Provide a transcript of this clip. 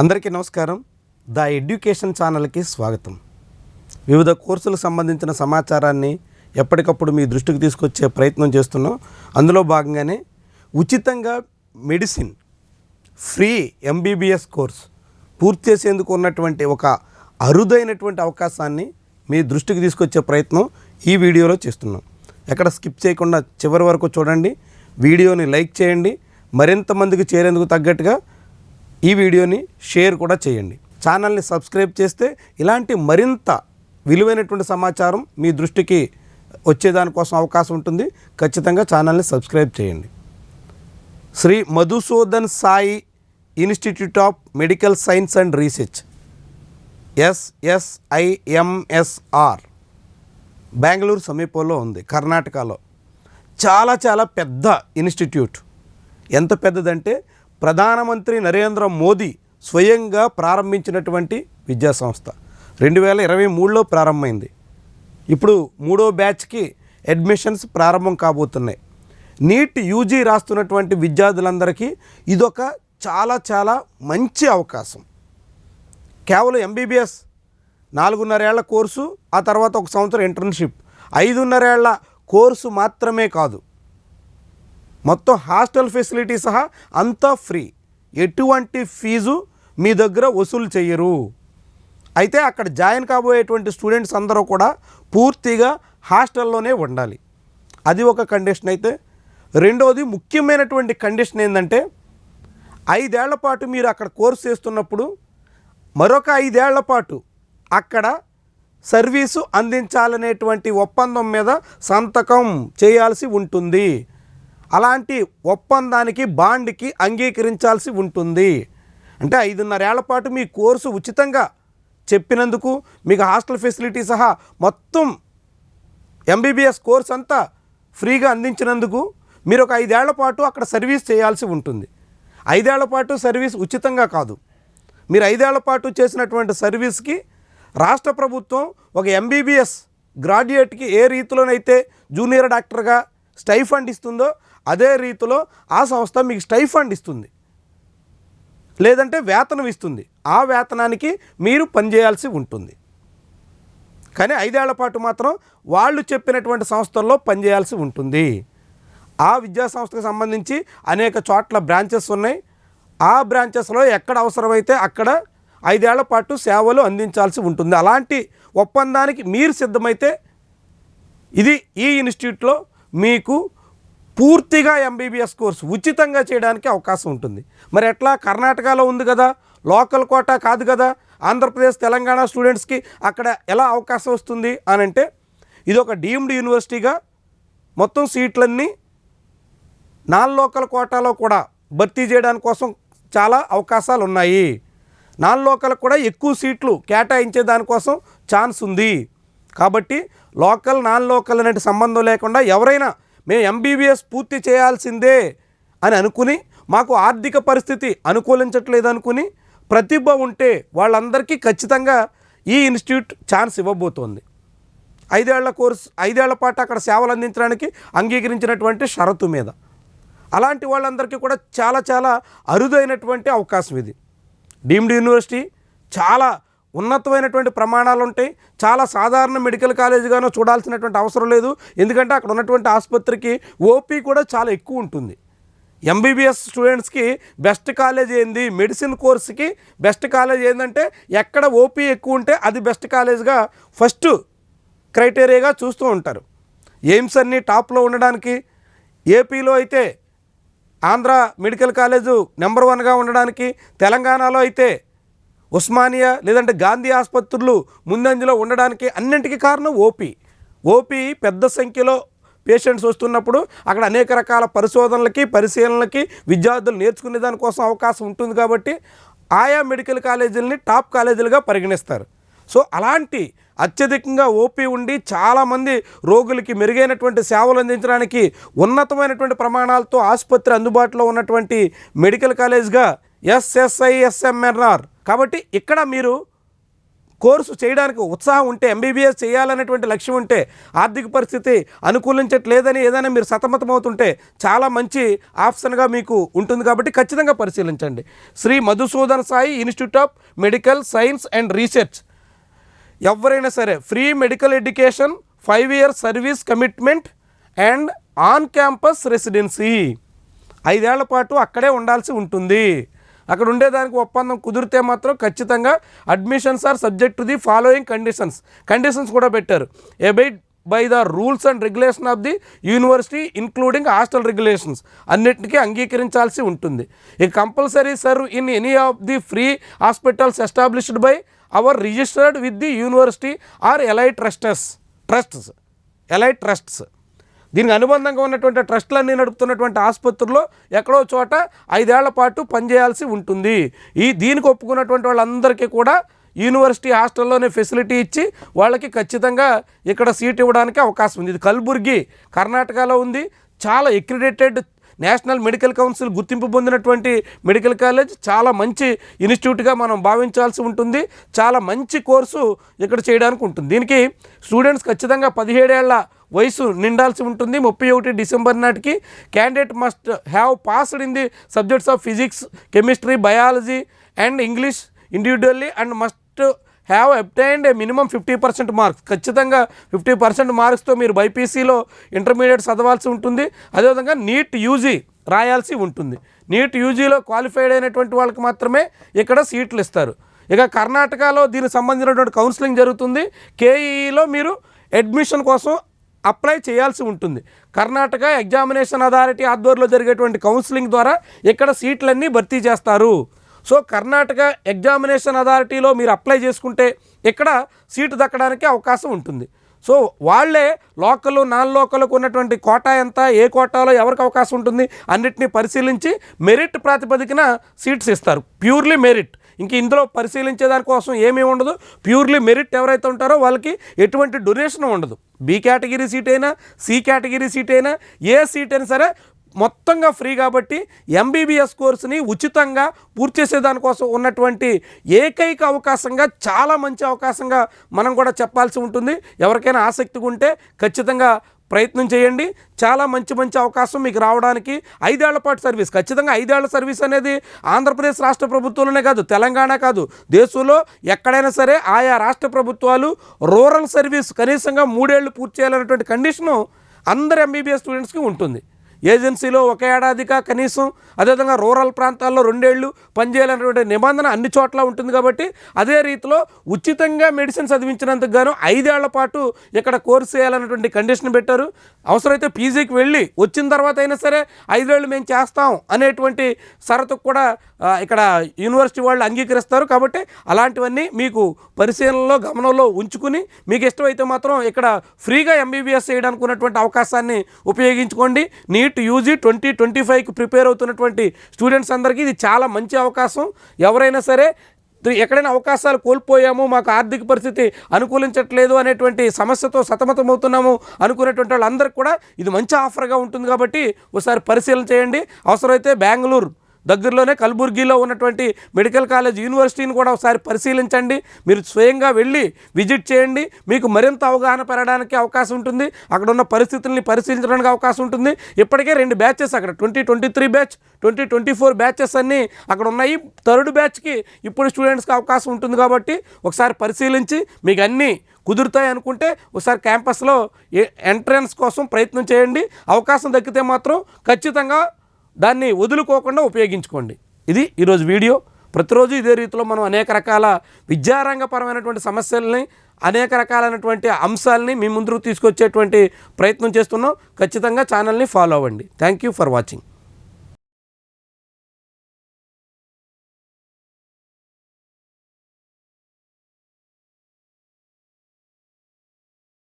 అందరికీ నమస్కారం. The education ఛానల్కి స్వాగతం. వివిధ కోర్సులకు సంబంధించిన సమాచారాన్ని ఎప్పటికప్పుడు మీ దృష్టికి తీసుకొచ్చే ప్రయత్నం చేస్తున్నాం. అందులో భాగంగానే ఉచితంగా మెడిసిన్ ఫ్రీ ఎంబీబీఎస్ కోర్స్ పూర్తి చేసేందుకు ఉన్నటువంటి ఒక అరుదైనటువంటి అవకాశాన్ని మీ దృష్టికి తీసుకొచ్చే ప్రయత్నం ఈ వీడియోలో చేస్తున్నాం. ఎక్కడ స్కిప్ చేయకుండా చివరి వరకు చూడండి. వీడియోని లైక్ చేయండి. మరింత మందికి చేరేందుకు తగ్గట్టుగా ఈ వీడియోని షేర్ కూడా చేయండి. ఛానల్ని సబ్స్క్రైబ్ చేస్తే ఇలాంటి మరింత విలువైనటువంటి సమాచారం మీ దృష్టికి వచ్చేదానికోసం అవకాశం ఉంటుంది. ఖచ్చితంగా ఛానల్ని సబ్స్క్రైబ్ చేయండి. Sri Madhusudan Sai institute of medical science and research SSIMSR Bengaluru సమీపంలో ఉంది కర్ణాటకలో. చాలా చాలా పెద్ద ఇన్స్టిట్యూట్. ఎంత పెద్దదంటే ప్రధానమంత్రి నరేంద్ర మోదీ స్వయంగా ప్రారంభించినటువంటి విద్యా సంస్థ రెండు వేల ఇరవై మూడులో ప్రారంభమైంది. ఇప్పుడు మూడో బ్యాచ్కి అడ్మిషన్స్ ప్రారంభం కాబోతున్నాయి. నీట్ యూజీ రాస్తున్నటువంటి విద్యార్థులందరికీ ఇదొక చాలా చాలా మంచి అవకాశం. కేవలం ఎంబీబీఎస్ నాలుగున్నరేళ్ళ కోర్సు ఆ తర్వాత ఒక సంవత్సరం ఇంటర్న్షిప్. ఐదున్నరేళ్ళ కోర్సు మాత్రమే కాదు. మొత్తం హాస్టల్ ఫెసిలిటీ సహా అంతా ఫ్రీ. ఎటువంటి ఫీజు మీ దగ్గర వసూలు చేయరు అయితే అక్కడ జాయిన్ కాబోయేటువంటి స్టూడెంట్స్ అందరూ కూడా పూర్తిగా హాస్టల్లోనే ఉండాలి. అది ఒక కండిషన్ అయితే. రెండవది ముఖ్యమైనటువంటి కండిషన్ ఏంటంటే ఐదేళ్ళ పాటు మీరు అక్కడ కోర్సు చేస్తున్నప్పుడు మరొక ఐదేళ్ళ పాటు అక్కడ సర్వీసు అందించాలనేటువంటి ఒప్పందం మీద సంతకం చేయాల్సి ఉంటుంది. అలాంటి ఒప్పందానికి బాండ్కి అంగీకరించాల్సి ఉంటుంది. అంటే ఐదున్నరేళ్ళ పాటు మీ కోర్సు ఉచితంగా చెప్పినందుకు మీకు హాస్టల్ ఫెసిలిటీ సహా మొత్తం ఎంబీబీఎస్ కోర్స్ అంతా ఫ్రీగా అందించినందుకు మీరు ఒక ఐదేళ్ళ పాటు అక్కడ సర్వీస్ చేయాల్సి ఉంటుంది. ఐదేళ్ళ పాటు సర్వీస్ ఉచితంగా కాదు. మీరు ఐదేళ్ళ పాటు చేసినటువంటి సర్వీస్కి రాష్ట్ర ప్రభుత్వం ఒక ఎంబీబీఎస్ గ్రాడ్యుయేట్కి ఏ రీతిలోనైతే జూనియర్ డాక్టర్గా స్టైఫండ్ ఇస్తుందో అదే రీతిలో ఆ సంస్థ మీకు స్టైఫండ్ ఇస్తుంది. లేదంటే వేతనం ఇస్తుంది. ఆ వేతనానికి మీరు పనిచేయాల్సి ఉంటుంది. కానీ ఐదేళ్ళ పాటు మాత్రం వాళ్ళు చెప్పినటువంటి సంస్థల్లో పనిచేయాల్సి ఉంటుంది. ఆ విద్యా సంస్థకు సంబంధించి అనేక చోట్ల బ్రాంచెస్ ఉన్నాయి. ఆ బ్రాంచెస్లో ఎక్కడ అవసరమైతే అక్కడ ఐదేళ్ళ పాటు సేవలు అందించాల్సి ఉంటుంది. అలాంటి ఒప్పందానికి మీరు సిద్ధమైతే ఇది ఈ ఇన్స్టిట్యూట్లో మీకు పూర్తిగా ఎంబీబీఎస్ కోర్సు ఉచితంగా చేయడానికి అవకాశం ఉంటుంది. మరి ఎట్లా? కర్ణాటకలో ఉంది కదా. లోకల్ కోటా కాదు కదా. ఆంధ్రప్రదేశ్ తెలంగాణ స్టూడెంట్స్కి అక్కడ ఎలా అవకాశం వస్తుంది అని అంటే ఇది ఒక డీమ్డ్ యూనివర్సిటీగా మొత్తం సీట్లన్నీ నాన్ లోకల్ కోటాలో కూడా భర్తీ చేయడానికి కోసం చాలా అవకాశాలు ఉన్నాయి. నాన్ లోకల్ కూడా ఎక్కువ సీట్లు కేటాయించే దానికోసం ఛాన్స్ ఉంది. కాబట్టి లోకల్ నాన్ లోకల్ అనేటి సంబంధం లేకుండా ఎవరైనా మేము ఎంబీబీఎస్ పూర్తి చేయాల్సిందే అని అనుకుని మాకు ఆర్థిక పరిస్థితి అనుకూలించట్లేదు అనుకుని ప్రతిభ ఉంటే వాళ్ళందరికీ ఖచ్చితంగా ఈ ఇన్స్టిట్యూట్ ఛాన్స్ ఇవ్వబోతోంది. ఐదేళ్ళ కోర్సు ఐదేళ్ళ పాటు అక్కడ సేవలు అందించడానికి అంగీకరించినటువంటి షరతు మీద. అలాంటి వాళ్ళందరికీ కూడా చాలా చాలా అరుదైనటువంటి అవకాశం ఇది. డీమ్డ్ యూనివర్సిటీ చాలా ఉన్నతమైనటువంటి ప్రమాణాలు ఉంటాయి చాలా సాధారణ మెడికల్ కాలేజీగానో చూడాల్సినటువంటి అవసరం లేదు. ఎందుకంటే అక్కడ ఉన్నటువంటి ఆసుపత్రికి ఓపీ కూడా చాలా ఎక్కువ ఉంటుంది. ఎంబీబీఎస్ స్టూడెంట్స్కి బెస్ట్ కాలేజ్ ఏంది? మెడిసిన్ కోర్సుకి బెస్ట్ కాలేజ్ ఏంటంటే ఎక్కడ ఓపీ ఎక్కువ ఉంటే అది బెస్ట్ కాలేజ్గా ఫస్ట్ క్రైటీరియాగా చూస్తూ ఉంటారు. ఎయిమ్స్ అన్ని టాప్లో ఉండడానికి ఏపీలో అయితే ఆంధ్ర మెడికల్ కాలేజు నెంబర్ వన్గా ఉండడానికి తెలంగాణలో అయితే ఉస్మానియా లేదంటే గాంధీ ఆసుపత్రులు ముందంజలో ఉండడానికి అన్నింటికీ కారణం ఓపీ. ఓపీ పెద్ద సంఖ్యలో పేషెంట్స్ వస్తున్నప్పుడు అక్కడ అనేక రకాల పరిశోధనలకి పరిశీలనలకి విద్యార్థులు నేర్చుకునే దానికోసం అవకాశం ఉంటుంది కాబట్టి ఆయా మెడికల్ కాలేజీలని టాప్ కాలేజీలుగా పరిగణిస్తారు. సో అలాంటి అత్యధికంగా ఓపీ ఉండి చాలామంది రోగులకి మెరుగైనటువంటి సేవలు అందించడానికి ఉన్నతమైనటువంటి ప్రమాణాలతో ఆసుపత్రి అందుబాటులో ఉన్నటువంటి మెడికల్ కాలేజ్గా ఎస్ఎస్ఐఎస్ఎంఎన్ఆర్ కాబట్టి ఇక్కడ మీరు కోర్సు చేయడానికి ఉత్సాహం ఉంటే ఎంబీబీఎస్ చేయాలనేటువంటి లక్ష్యం ఉంటే ఆర్థిక పరిస్థితి అనుకూలించట్లేదని ఏదైనా మీరు సతమతమవుతుంటే చాలా మంచి ఆప్షన్గా మీకు ఉంటుంది కాబట్టి ఖచ్చితంగా పరిశీలించండి. Sri Madhusudan Sai institute of medical science and research. ఎవరైనా సరే free medical education five year service commitment and on campus residency. ఐదేళ్ళ పాటు అక్కడే ఉండాల్సి ఉంటుంది. అక్కడ ఉండేదానికి ఒప్పందం కుదిరితే మాత్రం ఖచ్చితంగా admissions are subject to the following conditions conditions కూడా పెట్టారు. Abide by the rules and regulation of the university including hostel regulations అన్నిటికీ అంగీకరించాల్సి ఉంటుంది. ఈ compulsory serve in any of the free hospitals established by our registered with the university or allied trusters trusts allied trusts దీనికి అనుబంధంగా ఉన్నటువంటి ట్రస్టులన్నీ నడుపుతున్నటువంటి ఆసుపత్రుల్లో ఎక్కడో చోట ఐదేళ్ళ పాటు పనిచేయాల్సి ఉంటుంది. ఈ దీనికి ఒప్పుకున్నటువంటి వాళ్ళందరికీ కూడా యూనివర్సిటీ హాస్టల్లోనే ఫెసిలిటీ ఇచ్చి వాళ్ళకి ఖచ్చితంగా ఇక్కడ సీట్ ఇవ్వడానికి అవకాశం ఉంది. ఇది కల్బుర్గి కర్ణాటకలో ఉంది. చాలా ఎక్రిడేటెడ్ నేషనల్ మెడికల్ కౌన్సిల్ గుర్తింపు పొందినటువంటి మెడికల్ కాలేజ్ చాలా మంచి ఇన్స్టిట్యూట్గా మనం భావించాల్సి ఉంటుంది. చాలా మంచి కోర్సు ఇక్కడ చేయడానికి ఉంటుంది. దీనికి స్టూడెంట్స్ ఖచ్చితంగా పదిహేడేళ్ళ వయసు నిండాల్సి ఉంటుంది. ముప్పై ఒకటి డిసెంబర్ నాటికి candidate must have passed in the subjects of physics chemistry biology and English individually and must have obtained a minimum fifty percent marks. ఖచ్చితంగా ఫిఫ్టీ పర్సెంట్ మార్క్స్తో మీరు బైపీసీలో ఇంటర్మీడియట్ చదవాల్సి ఉంటుంది. అదేవిధంగా నీట్ యూజీ రాయాల్సి ఉంటుంది. నీట్ యూజీలో క్వాలిఫైడ్ అయినటువంటి వాళ్ళకి మాత్రమే ఇక్కడ సీట్లు ఇస్తారు. ఇక కర్ణాటకలో దీనికి సంబంధించినటువంటి కౌన్సిలింగ్ జరుగుతుంది. కేఈఈలో మీరు అడ్మిషన్ కోసం అప్లై చేయాల్సి ఉంటుంది. కర్ణాటక ఎగ్జామినేషన్ అథారిటీ ఆధ్వర్యంలో జరిగేటువంటి కౌన్సిలింగ్ ద్వారా ఇక్కడ సీట్లన్నీ భర్తీ చేస్తారు. సో కర్ణాటక ఎగ్జామినేషన్ అథారిటీలో మీరు అప్లై చేసుకుంటే ఇక్కడ సీటు దక్కడానికి అవకాశం ఉంటుంది. సో వాళ్ళే లోకల్ నాన్ లోకల్కు ఉన్నటువంటి కోటా ఎంత ఏ కోటాలో ఎవరికి అవకాశం ఉంటుంది అన్నిటినీ పరిశీలించి మెరిట్ ప్రాతిపదికన సీట్స్ ఇస్తారు. ప్యూర్లీ మెరిట్ ఇంక ఇందులో పరిశీలించే దానికోసం ఏమీ ఉండదు. ప్యూర్లీ మెరిట్ ఎవరైతే ఉంటారో వాళ్ళకి ఎటువంటి డొనేషన్ ఉండదు. బి కేటగిరీ సీట్ అయినా సి కేటగిరీ సీట్ అయినా ఏ సీట్ అయినా సరే మొత్తంగా ఫ్రీ కాబట్టి ఎంబీబీఎస్ కోర్సుని ఉచితంగా పూర్తి చేసే దానికోసం ఉన్నటువంటి ఏకైక అవకాశంగా చాలా మంచి అవకాశంగా మనం కూడా చెప్పాల్సి ఉంటుంది. ఎవరికైనా ఆసక్తిగా ఉంటే ఖచ్చితంగా ప్రయత్నం చేయండి. చాలా మంచి మంచి అవకాశం మీకు రావడానికి ఐదేళ్ళ పాటు సర్వీస్. ఖచ్చితంగా ఐదేళ్ళ సర్వీస్ అనేది ఆంధ్రప్రదేశ్ రాష్ట్ర ప్రభుత్వంలోనే కాదు తెలంగాణ కాదు దేశంలో ఎక్కడైనా సరే ఆయా రాష్ట్ర ప్రభుత్వాలు రూరల్ సర్వీస్ కనీసంగా మూడేళ్ళు పూర్తి చేయాలనేటువంటి కండిషను అందరు ఎంబీబీఎస్ స్టూడెంట్స్కి ఉంటుంది. ఏజెన్సీలో ఒక ఏడాదిగా కనీసం అదేవిధంగా రూరల్ ప్రాంతాల్లో రెండేళ్ళు పనిచేయాలనేటువంటి నిబంధన అన్ని చోట్ల ఉంటుంది కాబట్టి అదే రీతిలో ఉచితంగా మెడిసిన్ చదివించినందుకు గాను ఐదేళ్ళ పాటు ఇక్కడ కోర్సు చేయాలన్నటువంటి కండిషన్ పెట్టారు. అవసరమైతే పీజీకి వెళ్ళి వచ్చిన తర్వాత అయినా సరే ఐదేళ్ళు మేము చేస్తాం అనేటువంటి షరతుకు కూడా ఇక్కడ యూనివర్సిటీ వాళ్ళు అంగీకరిస్తారు కాబట్టి అలాంటివన్నీ మీకు పరిశీలనలో గమనంలో ఉంచుకుని మీకు ఇష్టమైతే మాత్రం ఇక్కడ ఫ్రీగా ఎంబీబీఎస్ చేయడానికి ఉన్నటువంటి అవకాశాన్ని ఉపయోగించుకోండి. నీట్ యూజీ ట్వంటీ ట్వంటీ ఫైవ్కి ప్రిపేర్ అవుతున్నటువంటి స్టూడెంట్స్ అందరికీ ఇది చాలా మంచి అవకాశం. ఎవరైనా సరే ఎక్కడైనా అవకాశాలు కోల్పోయాము మాకు ఆర్థిక పరిస్థితి అనుకూలించట్లేదు అనేటువంటి సమస్యతో సతమతమవుతున్నాము అనుకునేటువంటి వాళ్ళందరికీ కూడా ఇది మంచి ఆఫర్గా ఉంటుంది కాబట్టి ఒకసారి పరిశీలన చేయండి. అవసరమైతే బెంగళూరు దగ్గరలోనే కల్బుర్గిలో ఉన్నటువంటి మెడికల్ కాలేజ్ యూనివర్సిటీని కూడా ఒకసారి పరిశీలించండి. మీరు స్వయంగా వెళ్ళి విజిట్ చేయండి. మీకు మరింత అవగాహన పెరగడానికి అవకాశం ఉంటుంది. అక్కడ ఉన్న పరిస్థితుల్ని పరిశీలించడానికి అవకాశం ఉంటుంది. ఇప్పటికే రెండు బ్యాచెస్ అక్కడ twenty twenty three batch twenty twenty four batches అన్నీ అక్కడ ఉన్నాయి. థర్డ్ బ్యాచ్కి ఇప్పుడు స్టూడెంట్స్కి అవకాశం ఉంటుంది కాబట్టి ఒకసారి పరిశీలించి మీకు అన్నీ కుదురుతాయి అనుకుంటే ఒకసారి క్యాంపస్లో ఎంట్రన్స్ కోసం ప్రయత్నం చేయండి. అవకాశం దక్కితే మాత్రం ఖచ్చితంగా దాన్ని వదులుకోకుండా ఉపయోగించుకోండి. ఇది ఈరోజు వీడియో. ప్రతిరోజు ఇదే రీతిలో మనం అనేక రకాల విద్యారంగపరమైనటువంటి సమస్యల్ని అనేక రకాలైనటువంటి అంశాలని మీ ముందుకు తీసుకొచ్చేటువంటి ప్రయత్నం చేస్తున్నాం. ఖచ్చితంగా ఛానల్ని ఫాలో అవ్వండి. Thank you for watching